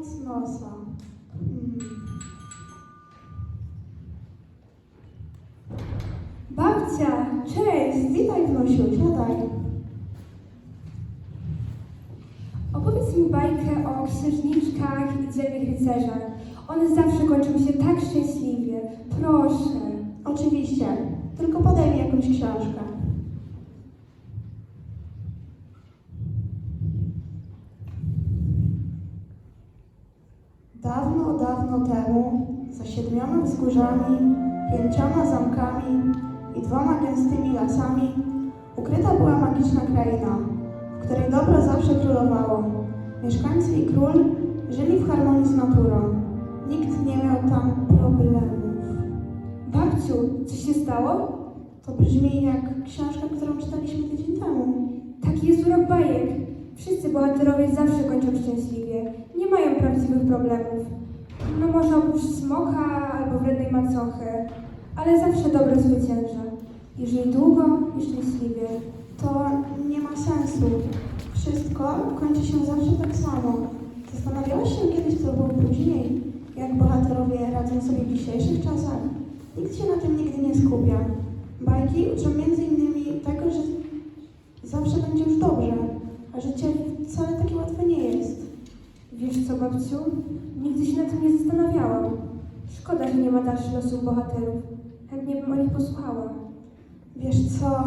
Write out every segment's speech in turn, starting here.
koniec nosa. Hmm. Babcia, cześć, witaj wnosiu, siadaj. Opowiedz mi bajkę o księżniczkach i drzewych rycerzach. One zawsze kończą się tak szczęśliwie. Proszę. Oczywiście, tylko podaj mi jakąś książkę. Dawno, dawno temu, za siedmioma wzgórzami, pięcioma zamkami i dwoma gęstymi lasami, ukryta była magiczna kraina, w której dobro zawsze królowało. Mieszkańcy i król żyli w harmonii z naturą. Nikt nie miał tam problemów. Babciu, co się stało? To brzmi jak książka, którą czytaliśmy tydzień temu. Taki jest urok bajek. Wszyscy bohaterowie zawsze kończą szczęśliwie. Nie mają prawdziwych problemów. No może oprócz smoka albo wrednej macochy. Ale zawsze dobro zwycięża. I żyj długo i szczęśliwie. To nie ma sensu. Wszystko kończy się zawsze tak samo. Zastanawiałaś się kiedyś, co było później? Jak bohaterowie radzą sobie w dzisiejszych czasach? Nikt się na tym nigdy nie skupia. Bajki uczą między innymi tego, że zawsze będzie już dobrze, a życie wcale takie łatwe nie jest. Wiesz co, babciu? Nigdy się nad tym nie zastanawiałam. Szkoda, że nie ma dalszych losów bohaterów. Chętnie bym o nich posłuchała. Wiesz co?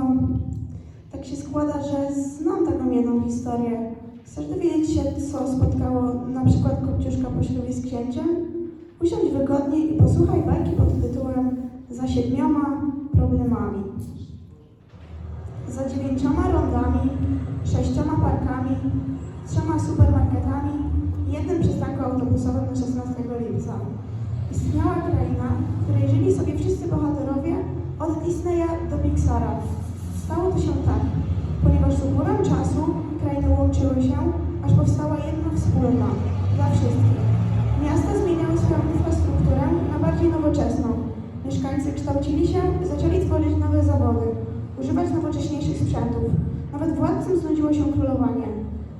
Tak się składa, że znam taką jedną historię. Chcesz dowiedzieć się, co spotkało na przykład Kopciuszka po ślubie z księciem? Usiądź wygodnie i posłuchaj bajki pod tytułem Za siedmioma problemami. Za dziewięcioma rondami, sześcioma parkami, trzema supermarketami jednym przystankiem autobusowym na 16 lipca. Istniała kraina, w której żyli sobie wszyscy bohaterowie od Disneya do Pixara. Stało to się tak, ponieważ z upływem czasu krainy łączyły się, aż powstała jedna wspólna dla wszystkich. Miasta zmieniały swoją infrastrukturę na bardziej nowoczesną. Mieszkańcy kształcili się zaczęli tworzyć nowe zawody, używać nowocześniejszych sprzętów. Nawet władcom znudziło się królowanie.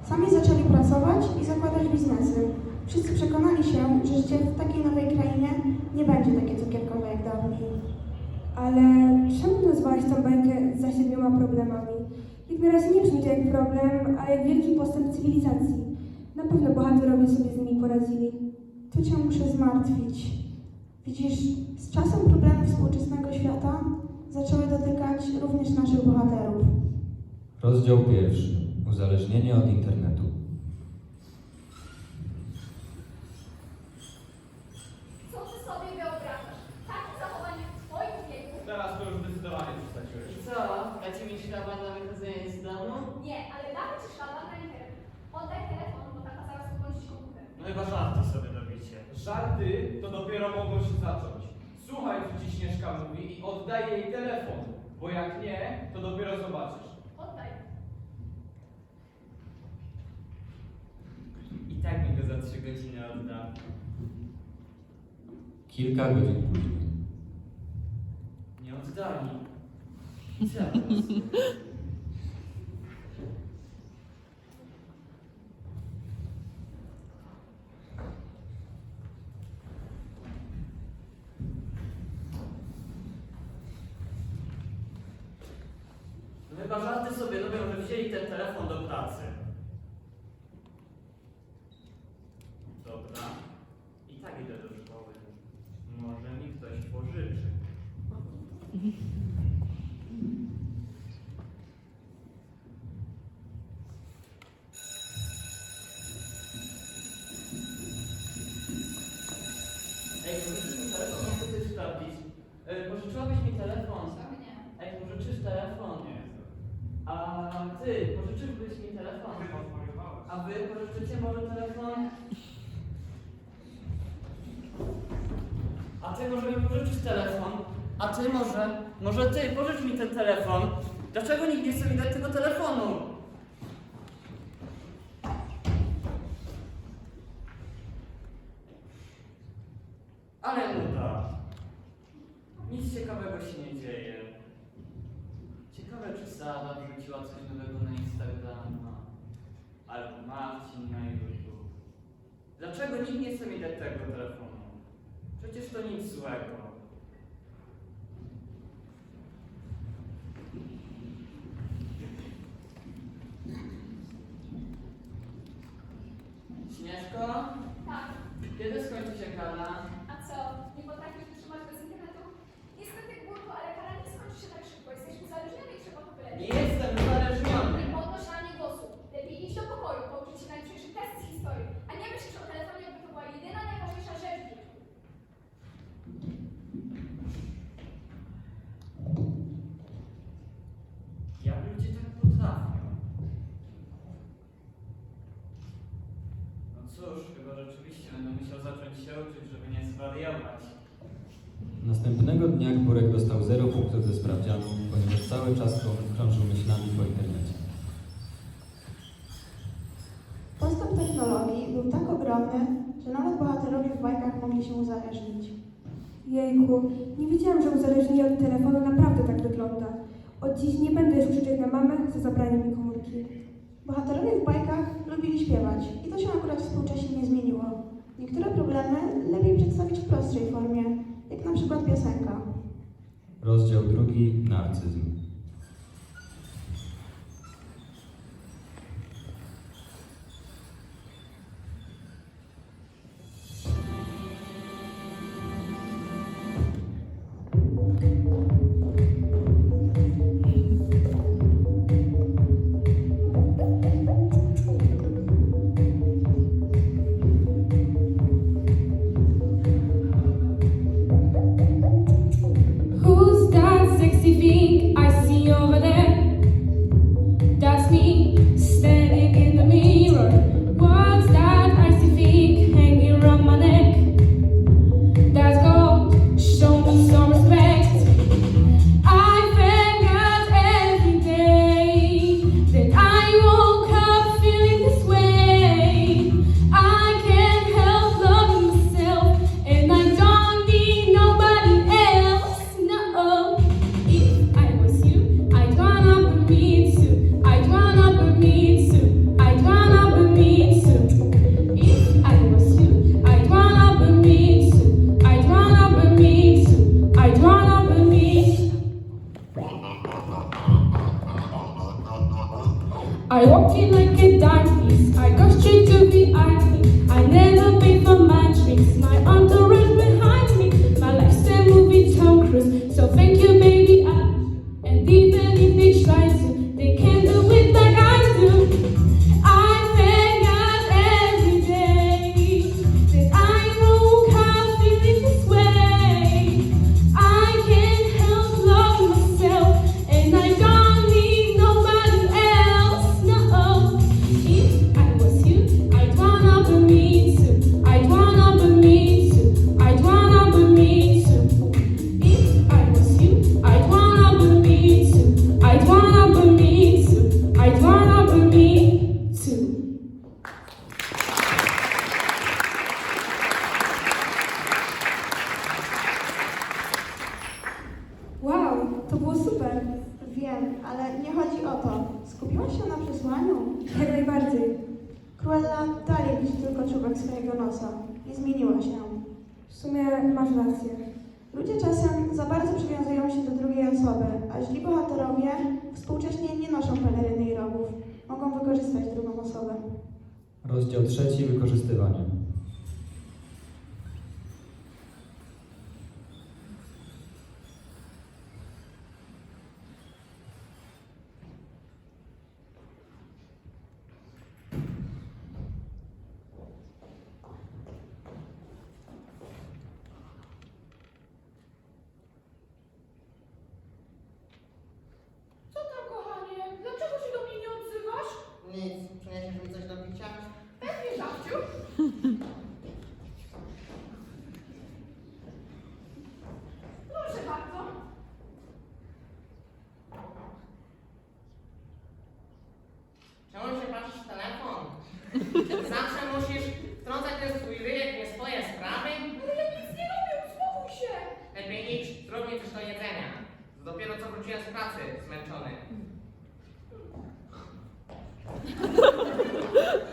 Sami zaczęli pracować i zakładać biznesy. Wszyscy przekonali się, że życie w takiej nowej krainie nie będzie takie cukierkowe jak dawniej. Ale czemu nazwałaś tą bajkę za siedmioma problemami? Jak na razie nie brzmi to jak problem, ale jak wielki postęp cywilizacji. Na pewno bohaterowie sobie z nimi poradzili. Tu cię muszę zmartwić. Widzisz, z czasem problemy współczesnego świata zaczęły dotykać również naszych bohaterów. Rozdział pierwszy. Uzależnienie od internetu. Co ty sobie wyobrażasz? Takie zachowanie w twoim wieku? Teraz to już zdecydowanie przesadziłeś. I co? Dacie mi szlaban na wychodzenie z domu? Nie, ale damy ci szlaban na internet. Oddaj telefon, bo tata zaraz ukończy komputer. No chyba żarty sobie robicie. Żarty to dopiero mogą się zacząć. Słuchaj, co ci Śnieżka mówi i oddaj jej telefon, bo jak nie, to dopiero zobaczysz. Oddaj. I tak mi go za trzy godziny oddam. Kilka godzin później. Nie oddali. I co ja teraz zrobię? No Chyba żarty sobie robią, że wzięli ten telefon do pracy. Dobra. I tak idę do szkoły. Może mi ktoś pożyczy. Ej, pożyczysz mi telefon? Nie chcę coś sprawdzić. E, Pożyczyłabyś mi telefon? Sam nie. Ej, pożyczysz telefon? Nie. A ty, pożyczyłbyś mi telefon? A wy pożyczycie może telefon? A ty może mi pożyczysz telefon? A ty może? Może ty, pożycz mi ten telefon. Dlaczego nikt nie chce mi dać tego telefonu? Pewnego dnia Gburek dostał 0 punktów ze sprawdzianu, ponieważ cały czas krążył myślami po internecie. Postęp technologii był tak ogromny, że nawet bohaterowie w bajkach mogli się uzależnić. Jejku, nie wiedziałam, że uzależnienie od telefonu naprawdę tak wygląda. Od dziś nie będę już krzyczeć na mamę za zabranie mi komórki. Bohaterowie w bajkach lubili śpiewać i to się akurat współcześnie nie zmieniło. Niektóre problemy lepiej przedstawić w prostszej formie, jak na przykład piosenka. Rozdział drugi, narcyzm. mogą wykorzystać drugą osobę. Rozdział trzeci wykorzystywanie. wróciłem z pracy zmęczony.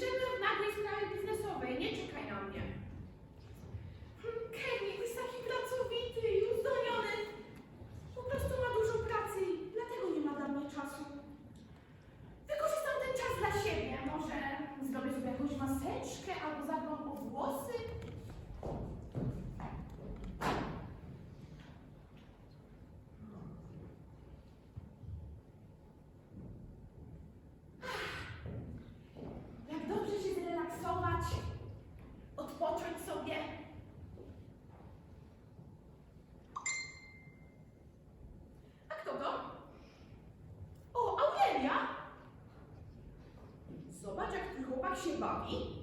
future body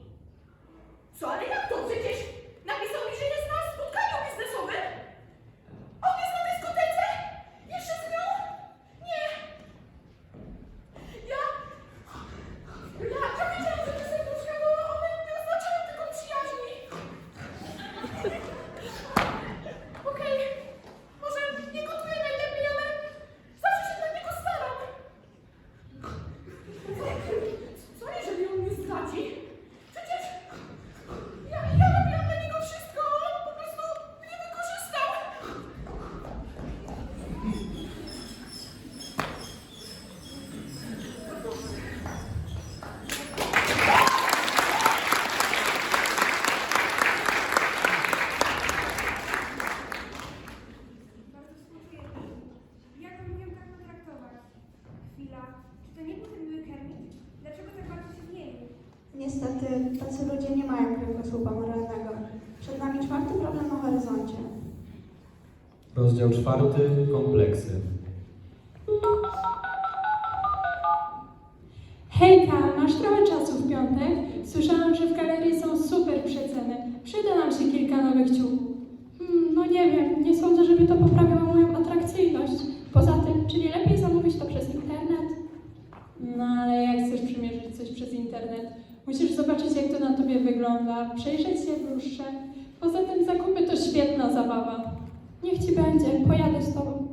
adopted będzie, pojadę z Tobą.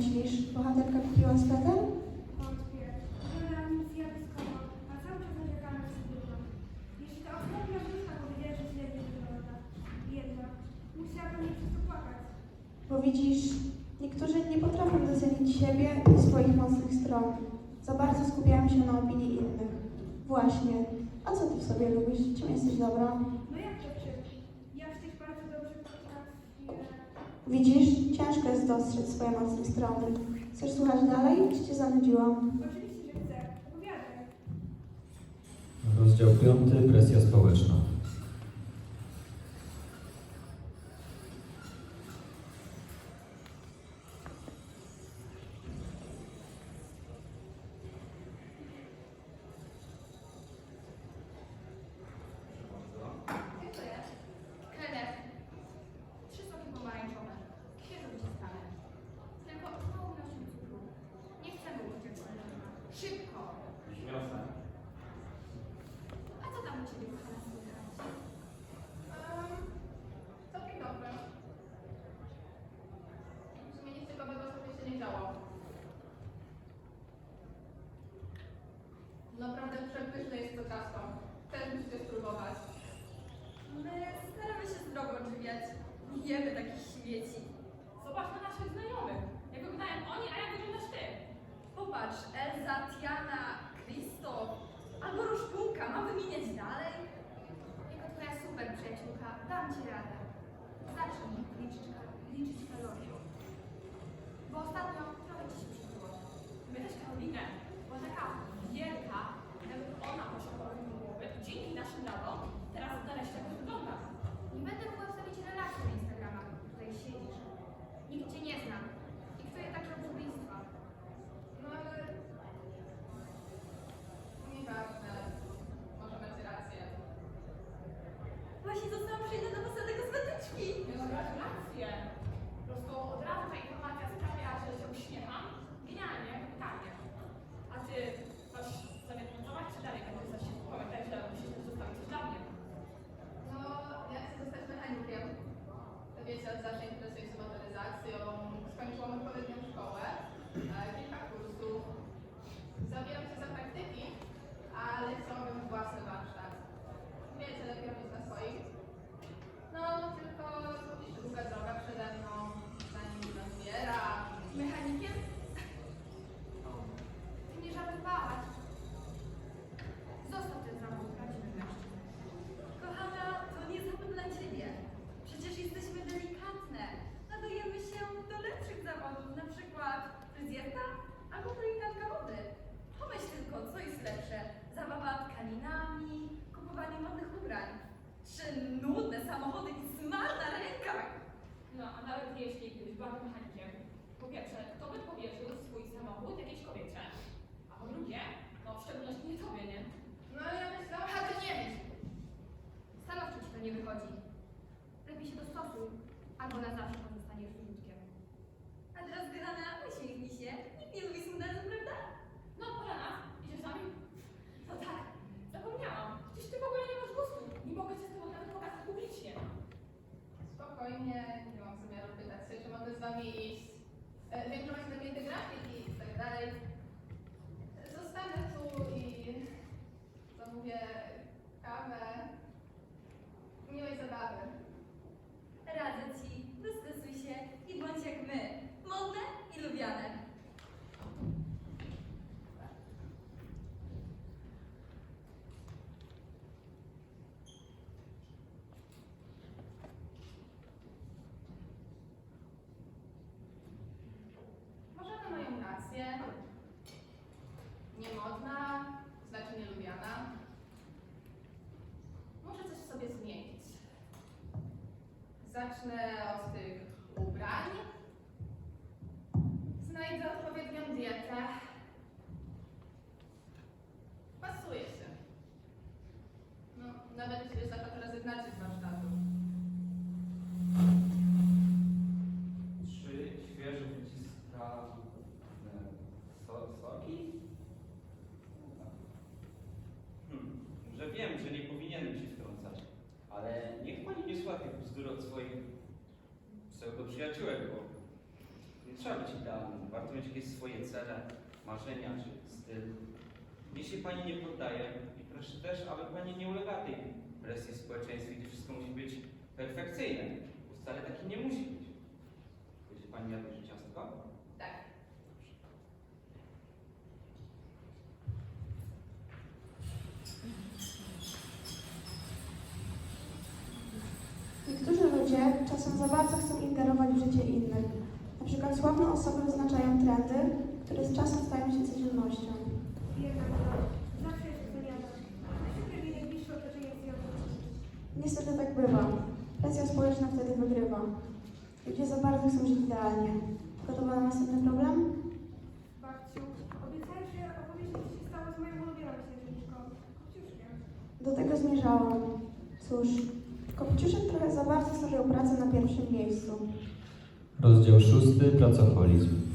myślisz? Bohaterka kupiła sweter? A cały czas Jeśli wygląda. Jej. Bo widzisz, niektórzy nie potrafią docenić siebie i swoich mocnych stron. Za bardzo skupiają się na opinii innych. Właśnie. A co ty w sobie lubisz? Czym jesteś dobra? No jak to czy? Ja przecież bardzo dobrze potrafię. Widzisz? ciężko jest dostrzec swoje mocne strony. Chcesz słuchać dalej, czy cię zanudziłam? Oczywiście, że chcę. Opowiadaj. Rozdział 5. Presja społeczna. будівництва та നിങ്ങളുടെ społeczne, o Pani nie poddaje i proszę też, aby Pani nie ulegała tej presji społeczeństwa, gdzie wszystko musi być perfekcyjne. Bo wcale takie nie musi być. Będzie Pani jadła ciastko? Tak. Niektórzy ludzie czasem za bardzo chcą ingerować w życie innych. Na przykład sławne osoby wyznaczają trendy, które z czasem stają się codziennością. Niestety tak bywa. Presja społeczna wtedy wygrywa. Ludzie za bardzo chcą żyć idealnie. Gotowa na następny problem? Babciu, obiecałem, że opowiem co się stało z moją ulubioną księżniczką, Kopciuszkiem. Do tego zmierzałam. Cóż, Kopciuszek trochę za bardzo stworzył pracę na pierwszym miejscu. Rozdział szósty, pracoholizm.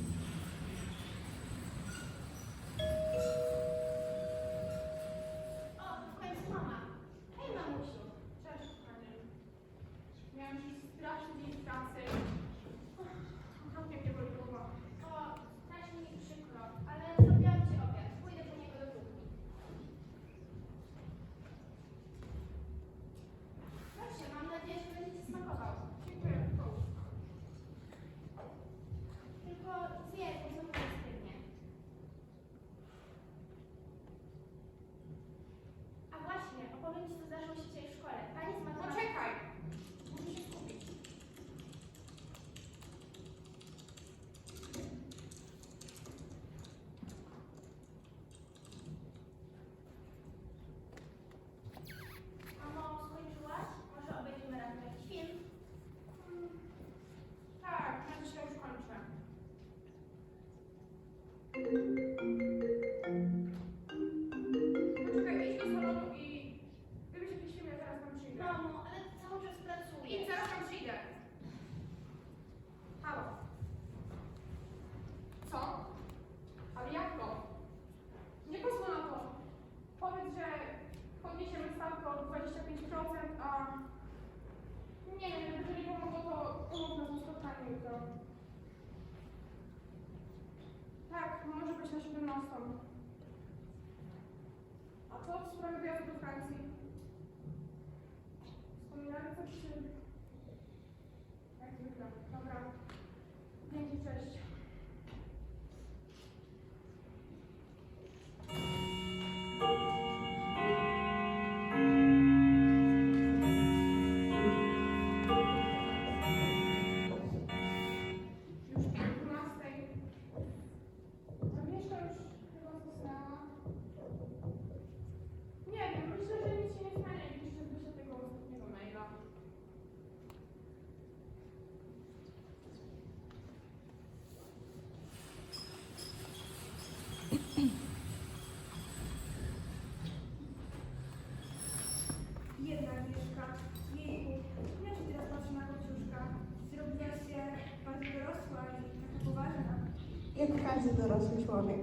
każdy dorosły człowiek.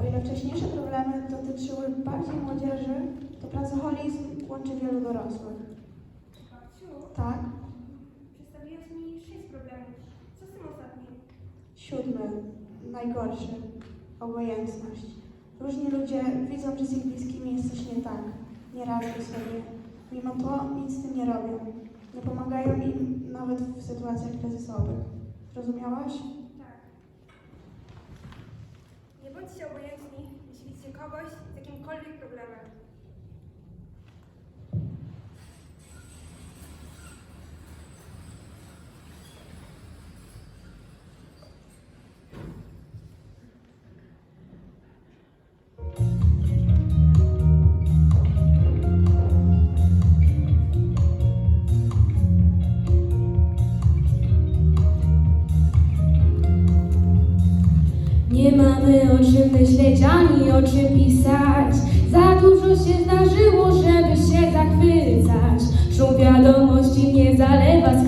O ile wcześniejsze problemy dotyczyły bardziej młodzieży, to pracoholizm łączy wielu dorosłych. Tak? przedstawiłaś mi sześć problemów. Co z tym ostatnim? Siódmy, najgorszy, obojętność. Różni ludzie widzą, że z ich bliskimi jest coś nie tak. Nie radzą sobie. Mimo to nic z tym nie robią. Nie pomagają im nawet w sytuacjach kryzysowych. Rozumiałaś? obojętni, jeśli widzicie kogoś z jakimkolwiek problemem. myśleć ani oczy pisać. Za dużo się zdarzyło, żeby się zachwycać. Szum wiadomości mnie zalewa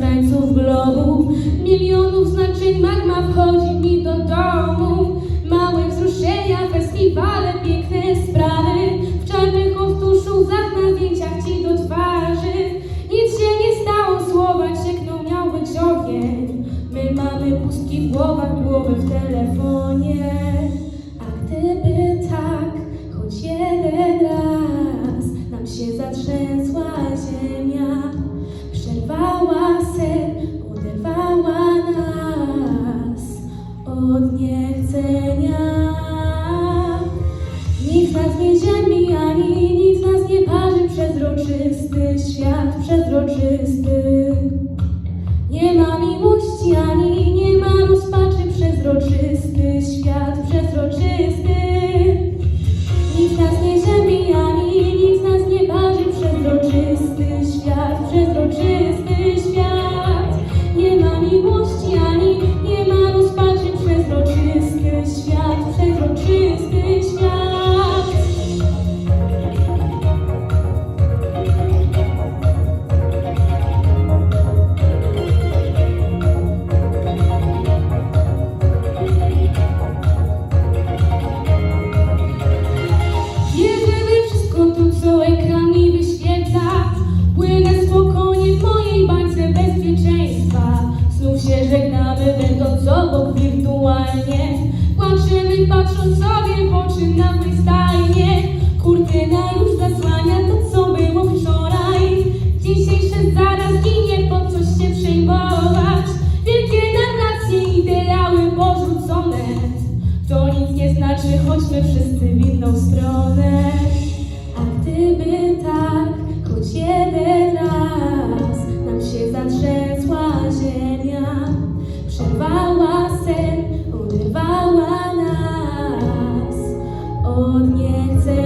podniecę